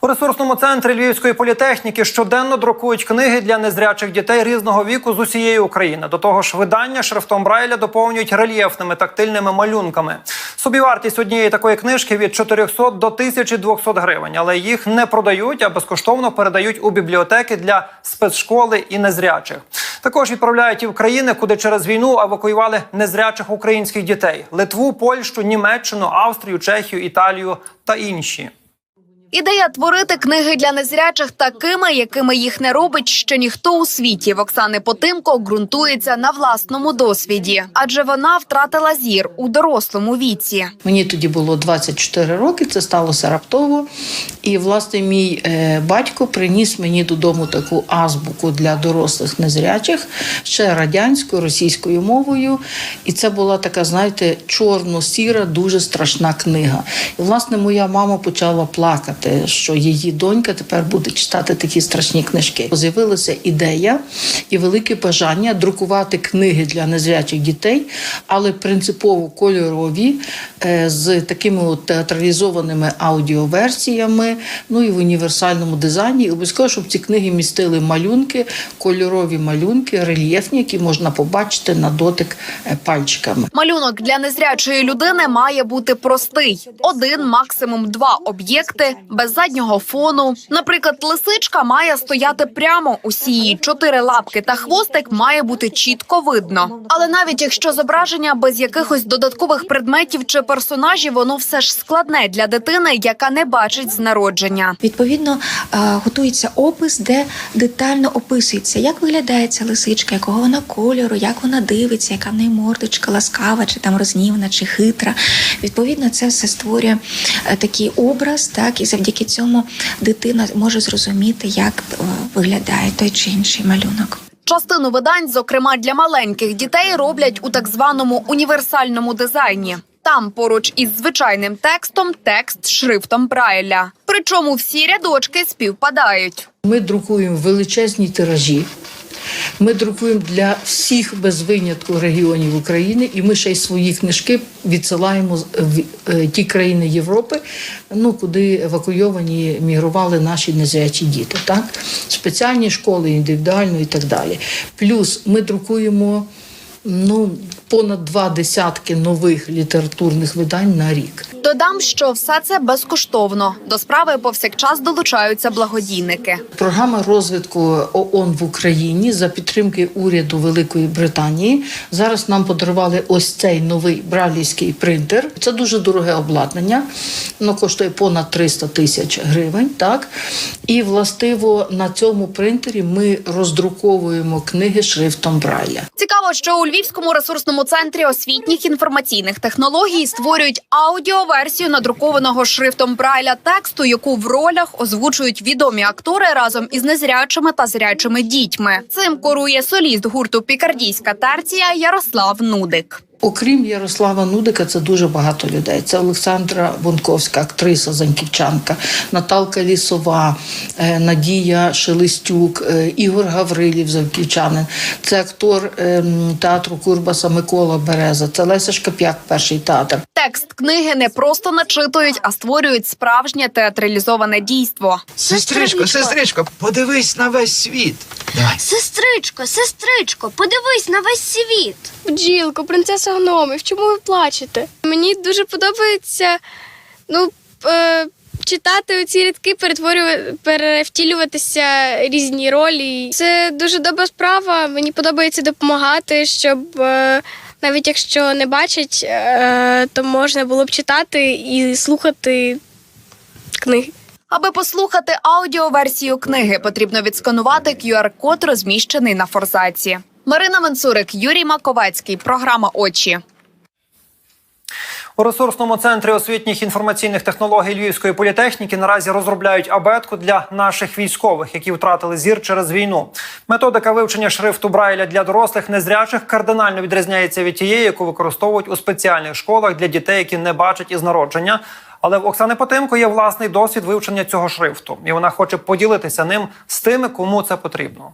У ресурсному центрі Львівської політехніки щоденно друкують книги для незрячих дітей різного віку з усієї України. До того ж, видання шрифтом Брайля доповнюють рельєфними тактильними малюнками. Собівартість однієї такої книжки від 400 до 1200 гривень, але їх не продають, а безкоштовно передають у бібліотеки для спецшколи і незрячих. Також відправляють і в країни, куди через війну евакуювали незрячих українських дітей: Литву, Польщу, Німеччину, Австрію, Чехію, Італію та інші. Ідея творити книги для незрячих такими, якими їх не робить ще ніхто у світі. В Оксани Потимко ґрунтується на власному досвіді, адже вона втратила зір у дорослому віці. Мені тоді було 24 роки, це сталося раптово. І власне мій е, батько приніс мені додому таку азбуку для дорослих незрячих, ще радянською, російською мовою. І це була така, знаєте, чорно-сіра, дуже страшна книга. І власне моя мама почала плакати, що її донька тепер буде читати такі страшні книжки. З'явилася ідея і велике бажання друкувати книги для незрячих дітей, але принципово кольорові е, з такими от театралізованими аудіоверсіями, ну і в універсальному дизайні. І обов'язково, щоб ці книги містили малюнки, кольорові малюнки, рельєфні, які можна побачити на дотик е, пальчиками. Малюнок для незрячої людини має бути простий: один, максимум два об'єкти без заднього фону. Наприклад, лисичка має стояти прямо. Усі її чотири лапки та хвостик має бути чітко видно. Але навіть якщо зображення без якихось додаткових предметів чи персонажів, воно все ж складне для дитини, яка не бачить з народження. Відповідно, е, готується опис, де детально описується, як виглядає ця лисичка, якого вона кольору, як вона дивиться, яка в неї мордочка, ласкава, чи там рознівна, чи хитра. Відповідно, це все створює такий образ, так і завдяки цьому дитина може зрозуміти, як е, виглядає той чи інший малюнок. Частину видань, зокрема для маленьких дітей, роблять у так званому універсальному дизайні. Там поруч із звичайним текстом текст шрифтом Брайля. Причому всі рядочки співпадають. Ми друкуємо величезні тиражі. Ми друкуємо для всіх без винятку регіонів України, і ми ще й свої книжки відсилаємо в е, ті країни Європи, ну куди евакуйовані мігрували наші незрячі діти. Так, спеціальні школи, індивідуально і так далі. Плюс ми друкуємо ну понад два десятки нових літературних видань на рік. Додам, що все це безкоштовно. До справи повсякчас долучаються благодійники. Програма розвитку ООН в Україні за підтримки уряду Великої Британії. Зараз нам подарували ось цей новий бралівський принтер. Це дуже дороге обладнання. Воно коштує понад 300 тисяч гривень. Так і властиво на цьому принтері ми роздруковуємо книги шрифтом Брайля. Цікаво, що у Львівському ресурсному центрі освітніх інформаційних технологій створюють аудіоверсію надрукованого шрифтом Брайля тексту, яку в ролях озвучують відомі актори разом із незрячими та зрячими дітьми. Цим корує соліст гурту Пікардійська терція Ярослав Нудик. Окрім Ярослава Нудика, це дуже багато людей. Це Олександра Вонковська, актриса Заньківчанка, Наталка Лісова, е, Надія Шелестюк, е, Ігор Гаврилів, Заньківчанин. Це актор ем, театру Курбаса Микола Береза. Це Леся Шкап'як, перший театр. Текст книги не просто начитують, а створюють справжнє театралізоване дійство. Сестричко, сестричко, подивись на весь світ. Давай. Сестричко, сестричко, подивись на весь світ. Бджілко, принцеса гномів, чому ви плачете? Мені дуже подобається ну, е, читати ці рядки, перетворювати, перевтілюватися різні ролі. Це дуже добра справа. Мені подобається допомагати, щоб е, навіть якщо не бачать, е, то можна було б читати і слухати книги. Аби послухати аудіоверсію книги, потрібно відсканувати QR-код, розміщений на форзаці. Марина Менцурик, Юрій Маковецький. Програма Очі. У ресурсному центрі освітніх інформаційних технологій Львівської політехніки наразі розробляють абетку для наших військових, які втратили зір через війну. Методика вивчення шрифту Брайля для дорослих незрячих кардинально відрізняється від тієї, яку використовують у спеціальних школах для дітей, які не бачать із народження. Але в Оксани Потимко є власний досвід вивчення цього шрифту, і вона хоче поділитися ним з тими, кому це потрібно.